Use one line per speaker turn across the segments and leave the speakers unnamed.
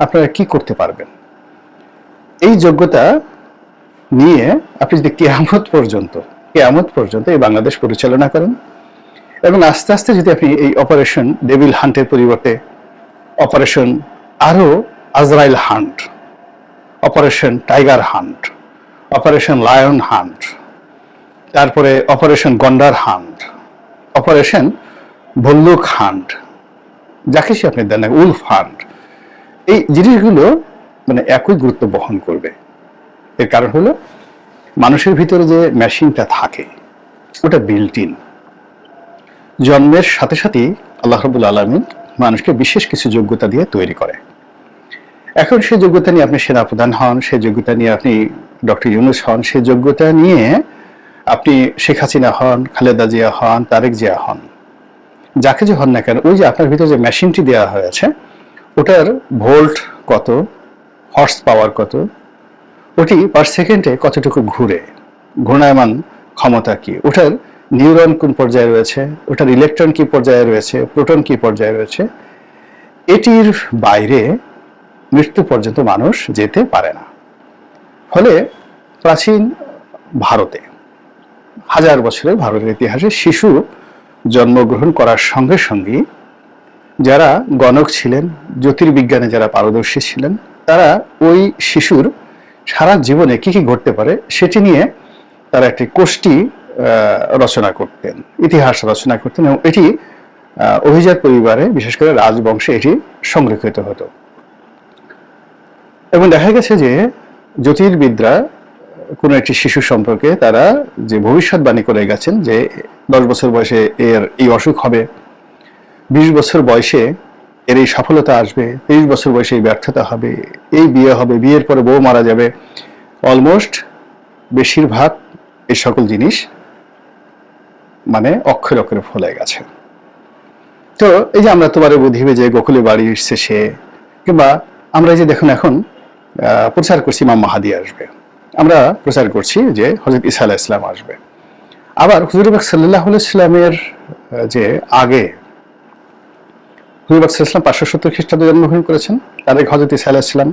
আপনারা কি করতে পারবেন? এই যোগ্যতা নিয়ে আপনি যদি কেয়ামত পর্যন্ত কেয়ামত পর্যন্ত এই বাংলাদেশ পরিচালনা করেন এবং আস্তে আস্তে যদি আপনি এই অপারেশন ডেভিল হান্টের পরিবর্তে অপারেশন আরও আজরাইল hunt operation tiger hunt operation lion hunt তারপরে অপারেশন গন্ডার হান্ট অপারেশন ভল্লুক হান্ট যাকে সে আপনি দেন উলফ হান্ট এই জিনিসগুলো মানে একই গুরুত্ব বহন করবে। এর কারণ হলো মানুষের ভিতরে যে মেশিনটা থাকে, ওটা বিল্ট ইন জন্মের সাথে সাথেই আল্লাহ রবুল আলমিন মানুষকে বিশেষ কিছু যোগ্যতা দিয়ে তৈরি করে। এখন সেই যোগ্যতা নিয়ে আপনি সেনাপ্রধান হন সেই যোগ্যতা নিয়ে আপনি ডক্টর ইউনুস হন সেই যোগ্যতা নিয়ে আপনি শেখ হাসিনা হন, খালেদা জিয়া হন, তারেক জিয়া হন। যাকে যে হন না কেন, ওই যে আপনার ভিতরে যে মেশিনটি দেওয়া হয়েছে ওটার ভোল্ট কত? হর্স পাওয়ার কত? ওটি পার সেকেন্ডে কতটুকু ঘুরে? ঘূর্ণায়মান ক্ষমতা কি? ওটার নিউরন কোন পর্যায়ে রয়েছে? ওটার ইলেকট্রন কি পর্যায়ে রয়েছে? প্রোটন কি পর্যায়ে রয়েছে? এটির বাইরে মৃত্যু পর্যন্ত মানুষ যেতে পারে না। ফলে প্রাচীন ভারতে, হাজার বছরের ভারতের ইতিহাসে শিশু জন্মগ্রহণ করার সঙ্গে সঙ্গে যারা গণক ছিলেন, জ্যোতির্বিজ্ঞানে যারা পারদর্শী ছিলেন, তারা ওই শিশুর সারা জীবনে কি কি ঘটতে পারে সেটি নিয়ে তারা একটি কোষ্টি রচনা করতেন, ইতিহাস রচনা করতেন এবং এটি অভিজাত পরিবারে, বিশেষ করে রাজবংশে এটি সংরক্ষিত হতো। এবং দেখা গেছে যে জ্যোতির্বিদরা কোনো একটি শিশু সম্পর্কে তারা যে ভবিষ্যৎবাণী করে গেছেন যে দশ বছর বয়সে এর এই অসুখ হবে বিশ বছর বয়সে এর এই সফলতা আসবে, তেইশ বছর বয়সে এই ব্যর্থতা হবে, এই বিয়ে হবে, বিয়ের পরে বউ মারা যাবে। অলমোস্ট বেশিরভাগ এই সকল জিনিস মানে অক্ষরে অক্ষরে ফলে গেছে। তো এই যে আমরা তোমার বুদ্ধিবে যে গোকুলে বাড়ি এসছে সে, কিংবা আমরা এই যে দেখুন এখন প্রচার করছি ইমাম মাহাদি আসবে। আমরা প্রচার করছি যে হজরত ইসা আলাহ ইসলাম আসবে। আবার হুজুরবাক সাল্লাহ ইসলামের যে আগে হুজুরবাক সাল্লাম পাঁচশো সত্তর খ্রিস্টাব্দে জন্মগ্রহণ করেছেন। তার আগে হজরত ইসা আলাহ ইসলাম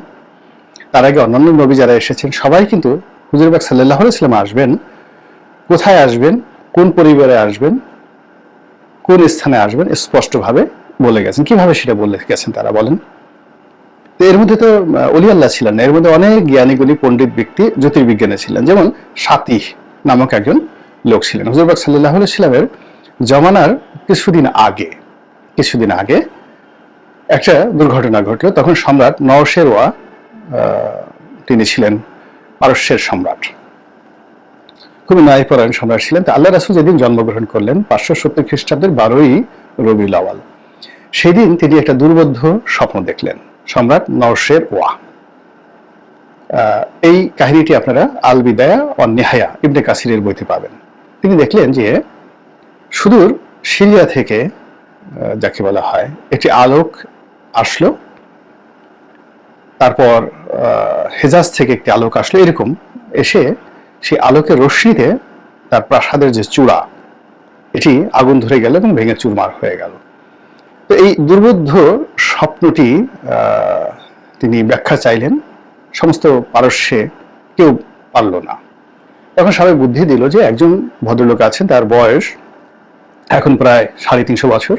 তার আগে অন্যান্য নবী যারা এসেছেন, সবাই কিন্তু হুজুরবাক সাল্লাহ ইসলাম আসবেন। কোথায় আসবেন? কোন পরিবারে আসবেন? কোন স্থানে আসবেন? স্পষ্টভাবে বলে গেছেন। কীভাবে সেটা বলে গেছেন তারা বলেন? তো এর মধ্যে তো অলি আল্লাহ ছিলেন এর মধ্যে অনেক জ্ঞানী গুণী পণ্ডিত ব্যক্তি, জ্যোতির্বিজ্ঞানে ছিলেন। যেমন সাতিহ নামক একজন লোক ছিলেন। হুজুরবাগ সাল্লাহ সাল্লামের জমানার কিছুদিন আগে কিছুদিন আগে একটা দুর্ঘটনা ঘটলো। তখন সম্রাট নরশেরওয়া আহ, তিনি ছিলেন পারস্যের সম্রাট। খুবই ন্যায়পরায়ণ সম্রাট ছিলেন। তো আল্লাহ রাসুল যেদিন জন্মগ্রহণ করলেন পাঁচশো সত্তর খ্রিস্টাব্দের বারোই রবি লাওয়াল সেদিন তিনি একটা দুর্বোধ্য স্বপ্ন দেখলেন সম্রাট নরশের ওয়া এই কাহিনীটি আপনারা আল বিদায়া ও নেহায়া ইবনে কাসিরের বইতে পাবেন। তিনি দেখলেন যে সুদূর সিরিয়া থেকে যাকে বলা হয় একটি আলোক আসলো। তারপর হেজাজ থেকে একটি আলোক আসলো। এরকম এসে সেই আলোকের রশ্মিতে তার প্রাসাদের যে চূড়া, এটি আগুন ধরে গেল এবং ভেঙে চুরমার হয়ে গেল। তো এই দুর্বোধ্য স্বপ্নটি তিনি ব্যাখ্যা চাইলেন, সমস্ত পারস্যে কেউ পারল না। তখন সবাই বুদ্ধি দিল যে একজন ভদ্রলোক আছেন, তার বয়স এখন প্রায় সাড়ে তিনশো বছর।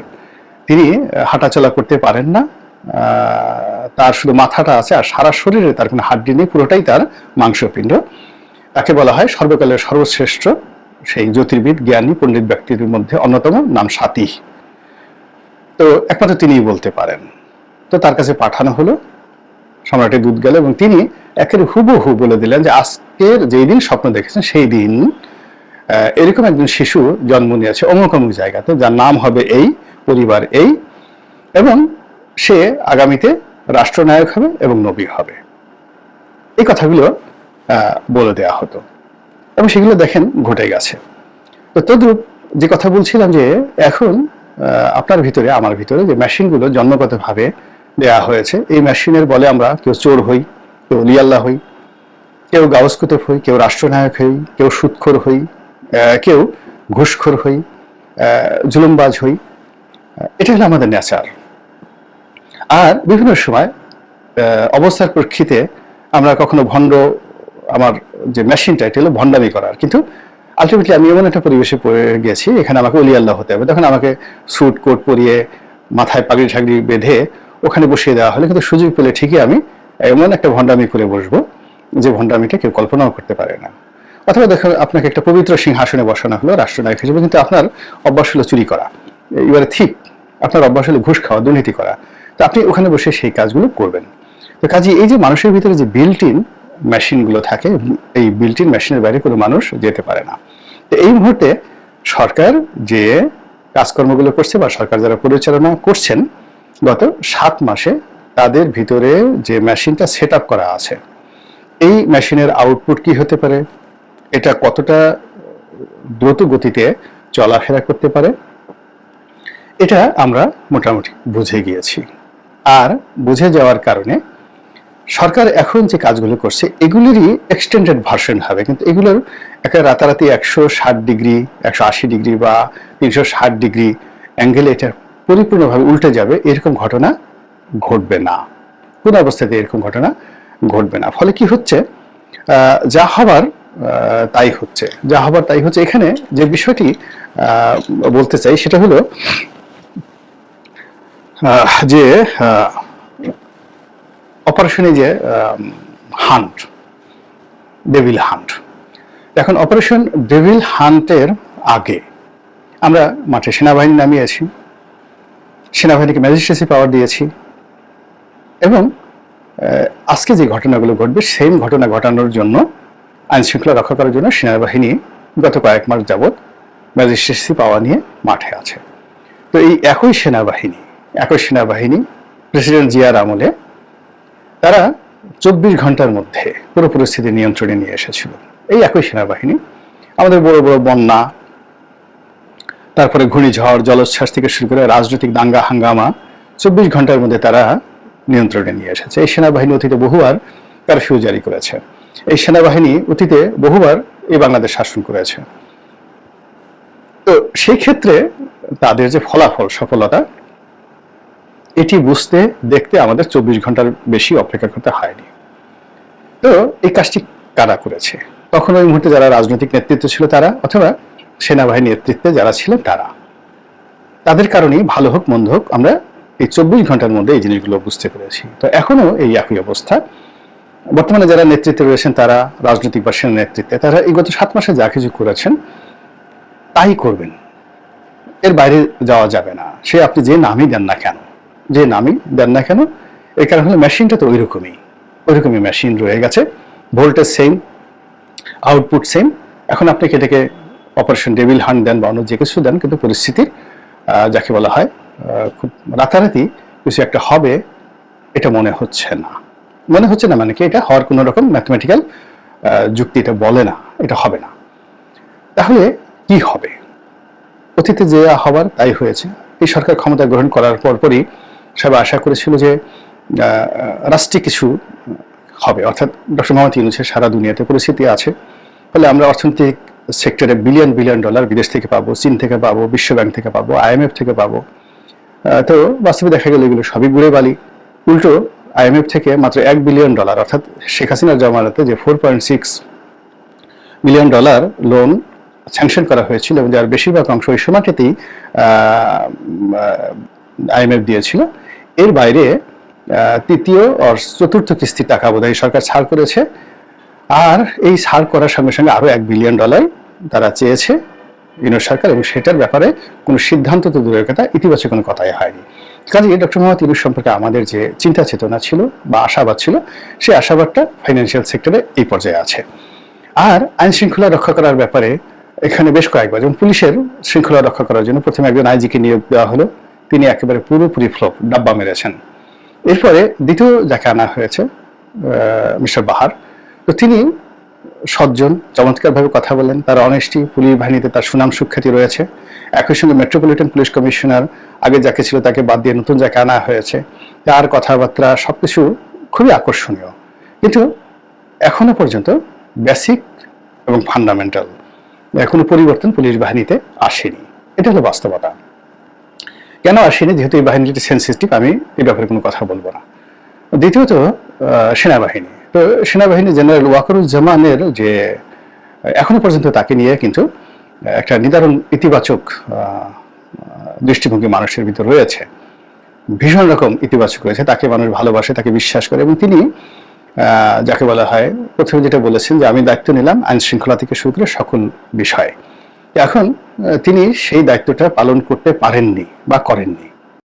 তিনি হাঁটাচলা করতে পারেন না। তার শুধু মাথাটা আছে আর সারা শরীরে তার কোনো হাড্ডি নেই, পুরোটাই তার মাংসপিণ্ড। তাকে বলা হয় সর্বকালের সর্বশ্রেষ্ঠ সেই জ্যোতির্বিদ, জ্ঞানী, পণ্ডিত ব্যক্তির মধ্যে অন্যতম, নাম সাতিহ তো একমাত্র তিনিই বলতে পারেন। তো তার কাছে পাঠানো হলো সম্রাটের দুধ গেল এবং তিনি একের হুবহু বলে দিলেন যে আজকের যেই দিন স্বপ্ন দেখেছেন, সেই দিন এরকম একজন শিশু জন্ম নিয়েছে অমুক অমুক জায়গাতে, যার নাম হবে এই, পরিবার এই, এবং সে আগামীতে রাষ্ট্রনায়ক হবে এবং নবী হবে। এই কথাগুলো বলে দেওয়া হতো। এবং সেগুলো দেখেন ঘটে গেছে। তো তদ্রুপ যে কথা বলছিলাম যে এখন আপনার ভিতরে, আমার ভিতরে যে মেশিনগুলো জন্মগতভাবে দেয়া হয়েছে, এই মেশিনের বলে আমরা কেউ চোর হই, কেউ লিয়াল্লাহ হই, কেউ গাউস হই, কেউ রাষ্ট্রনায়ক হই, কেউ সুৎখোর হই কেউ ঘুষখোর হই জুলুমবাজ হই। এটা হলো আমাদের নেচার। আর বিভিন্ন সময় অবস্থার প্রেক্ষিতে আমরা কখনো ভণ্ড, আমার যে মেশিনটা এটা হলো ভণ্ডামি করার কিন্তু আলটিমেটলি আমি এমন একটা পরিবেশে পড়ে গেছি, এখানে আমাকে অলি আল্লাহ হতে হবে। তখন আমাকে স্যুট কোট পরিয়ে মাথায় পাগড়ি ঠাগড়ি বেঁধে ওখানে বসিয়ে দেওয়া হলে, কিন্তু সুযোগ পেলে ঠিকই আমি এমন একটা ভণ্ডামি করে বসবো, যে ভণ্ডামিটা কেউ কল্পনাও করতে পারে না। অথবা দেখো আপনাকে একটা পবিত্র সিংহাসনে বসানো হলো, রাষ্ট্রনায়ক হিসেবে, কিন্তু আপনার অভ্যাস হলো চুরি করা। এবারে ঠিক, আপনার অভ্যাস হলো ঘুষ খাওয়া, দুর্নীতি করা। তো আপনি ওখানে বসে সেই কাজগুলো করবেন। তো কাজে এই যে মানুষের ভিতরে যে বিল্ট ইন মেশিনগুলো থাকে, এই বিল্ট ইন মেশিনের বাইরে কোনো মানুষ যেতে পারে না। তো এই মুহূর্তে সরকার যে কাজকর্মগুলো করছে বা সরকার যারা পরিচালনা করছেন, গত সাত মাসে তাদের ভিতরে যে মেশিনটা সেট করা আছে, এই মেশিনের আউটপুট কি হতে পারে? এটা কতটা দ্রুত গতিতে চলাফেরা করতে পারে? এটা আমরা মোটামুটি বুঝে গিয়েছি। আর বুঝে যাওয়ার কারণে সরকার এখন যে কাজগুলো করছে, এগুলিরই এক্সটেন্ডেড ভার্সন হবে। কিন্তু এগুলোর একটা রাতারাতি একশো ষাট ডিগ্রি, একশো আশি ডিগ্রি বা তিনশো ষাট ডিগ্রি অ্যাঙ্গেলে এটা পরিপূর্ণভাবে উল্টে যাবে, এরকম ঘটনা ঘটবে না। কোনো অবস্থাতে এরকম ঘটনা ঘটবে না। ফলে কি হচ্ছে? যা হবার তাই হচ্ছে। যা হবার, তাই হচ্ছে। এখানে যে বিষয়টি বলতে চাই, সেটা হলো যে অপারেশনে যে হান্ট ডেভিল হান্ট এখন অপারেশন ডেভিল হান্টের আগে আমরা মাঠে সেনাবাহিনী নামিয়েছি সেনাবাহিনীকে ম্যাজিস্ট্রেসি পাওয়ার দিয়েছি। এবং আজকে যে ঘটনাগুলো ঘটবে সেম ঘটনা ঘটানোর জন্য আইন শৃঙ্খলা রক্ষা করার জন্য সেনাবাহিনী গত কয়েক মাস যাবৎ ম্যাজিস্ট্রেসি পাওয়া নিয়ে মাঠে আছে। তো এই একই সেনাবাহিনী একই সেনাবাহিনী, প্রেসিডেন্ট জিয়ার আমলে, তারা চব্বিশ ঘণ্টার মধ্যে পুরো পরিস্থিতি নিয়ন্ত্রণে নিয়ে এসেছিল। এই একই সেনাবাহিনী, আমাদের বড় বড় বন্যা, তারপরে ঘূর্ণিঝড়, জলোচ্ছ্বাস থেকে শুরু করে রাজনৈতিক দাঙ্গা হাঙ্গামা, চব্বিশ ঘণ্টার মধ্যে তারা নিয়ন্ত্রণে নিয়ে এসেছে। এই সেনাবাহিনী অতীতে বহুবার কারফিউ জারি করেছে। এই সেনাবাহিনী অতীতে বহুবার এই বাংলাদেশ শাসন করেছে। তো সেই ক্ষেত্রে তাদের যে ফলাফল, সফলতা এটি বুঝতে, দেখতে আমাদের চব্বিশ ঘণ্টার বেশি অপেক্ষা করতে হয়নি। তো এই কাজটি কারা করেছে? তখন ওই মুহূর্তে যারা রাজনৈতিক নেতৃত্ব ছিল তারা, অথবা সেনাবাহিনী নেতৃত্বে যারা ছিলেন তারা। তাদের কারণেই ভালো হোক, মন্দ হোক, আমরা এই চব্বিশ ঘণ্টার মধ্যে এই জিনিসগুলো বুঝতে পেরেছি। তো এখনও এই একই অবস্থা। বর্তমানে যারা নেতৃত্বে রয়েছেন তারা, রাজনৈতিক বা সেনা নেতৃত্বে, তারা এই গত সাত মাসে যা কিছু করেছেন, তাই করবেন। এর বাইরে যাওয়া যাবে না। সে আপনি যে নামই দেন না কেন? যে নামই দেন না কেন, এর কারণ হলো মেশিনটা তো ওইরকমই। ওইরকমই মেশিন রয়ে গেছে। ভোল্টেজ সেম আউটপুট সেম এখন আপনি এটাকে অপারেশন ডেভিল হান্ট দেন বা অন্য যে কিছু দেন, কিন্তু পরিস্থিতির যাকে বলা হয় খুব রাতারাতি কিছু একটা হবে, এটা মনে হচ্ছে না। মনে হচ্ছে না মানে কি এটা হওয়ার কোনো রকম ম্যাথমেটিক্যাল যুক্তি এটা বলে না, এটা হবে না। তাহলে কি হবে? অতীতে যে হবার তাই হয়েছে। এই সরকার ক্ষমতা গ্রহণ করার পরপরই সবাই আশা করেছিল যে আহ, রাষ্ট্রে কিছু হবে। অর্থাৎ ডক্টর মোহাম্মদ ইউনুসের সারা দুনিয়াতে পরিস্থিতি আছে। ফলে আমরা অর্থনৈতিক সেক্টরে বিলিয়ন বিলিয়ন ডলার বিদেশ থেকে পাবো চীন থেকে পাবো বিশ্ব ব্যাংক থেকে পাবো আইএমএফ থেকে পাবো। তো বাস্তবে দেখা গেল এগুলো সবই ঘুরে বালি। উল্টো আইএমএফ থেকে মাত্র এক বিলিয়ন ডলার অর্থাৎ শেখ হাসিনার জমানাতে যে four point six million dollar loan sanction করা হয়েছিল এবং যার বেশিরভাগ অংশ ওই সময়টাতেই আইএমএফ দিয়েছিল। এর বাইরে তৃতীয় আর চতুর্থ কিস্তির টাকা বোধহয় সরকার ছাড় করেছে। আর এই ছাড় করার সঙ্গে সঙ্গে আরও এক বিলিয়ন ডলার তারা চেয়েছে ইউনিট সরকার এবং সেটার ব্যাপারে কোনো সিদ্ধান্ত তো দূরের কথা, ইতিবাচক কোনো কথাই হয়নি। কাজে ডক্টর মোহাম্মদ ইউনুস সম্পর্কে আমাদের যে চিন্তা চেতনা ছিল বা আশাবাদ ছিল, সেই আশাবাদটা ফাইন্যান্সিয়াল সেক্টরে এই পর্যায়ে আছে। আর আইন শৃঙ্খলা রক্ষা করার ব্যাপারে এখানে বেশ কয়েকবার, যেমন পুলিশের শৃঙ্খলা রক্ষা করার জন্য প্রথমে একজন আইজিকে নিয়োগ দেওয়া হলো। তিনি একেবারে পুরোপুরি ফ্লপ, ডাব্বা মেরেছেন। এরপরে দ্বিতীয় যাকে আনা হয়েছে মিস্টার বাহার, তো তিনি সজ্জন, চমৎকারভাবে কথা বলেন, তার অনেস্টি পুলিশ বাহিনীতে তার সুনাম সুখ্যাতি রয়েছে। একই সঙ্গে মেট্রোপলিটন পুলিশ কমিশনার আগে যাকে ছিল তাকে বাদ দিয়ে নতুন যাকে আনা হয়েছে, তার কথাবার্তা সবকিছু খুবই আকর্ষণীয়। কিন্তু এখনও পর্যন্ত বেসিক এবং ফান্ডামেন্টাল কোনো পরিবর্তন পুলিশ বাহিনীতে আসেনি। এটা হলো বাস্তবতা। কেন আসেনি? যেহেতু এই বাহিনীটি সেন্সিটিভ আমি এই ব্যাপারে কোনো কথা বলব না। দ্বিতীয়ত সেনাবাহিনী। তো সেনাবাহিনী জেনারেল ওয়াকারুজ্জামানের যে এখনও পর্যন্ত তাকে নিয়ে কিন্তু একটা নিদারুণ ইতিবাচক দৃষ্টিভঙ্গি মানুষের ভিতর রয়েছে। ভীষণ রকম ইতিবাচক রয়েছে। তাকে মানুষ ভালোবাসে, তাকে বিশ্বাস করে। এবং তিনি যাকে বলা হয়, প্রথমে যেটা বলেছেন যে, আমি দায়িত্ব নিলাম আইন শৃঙ্খলা থেকে শুরু করে সকল বিষয়ে। এখন তিনি সেই দায়িত্বটা পালন করতে পারেননি বা করেননি।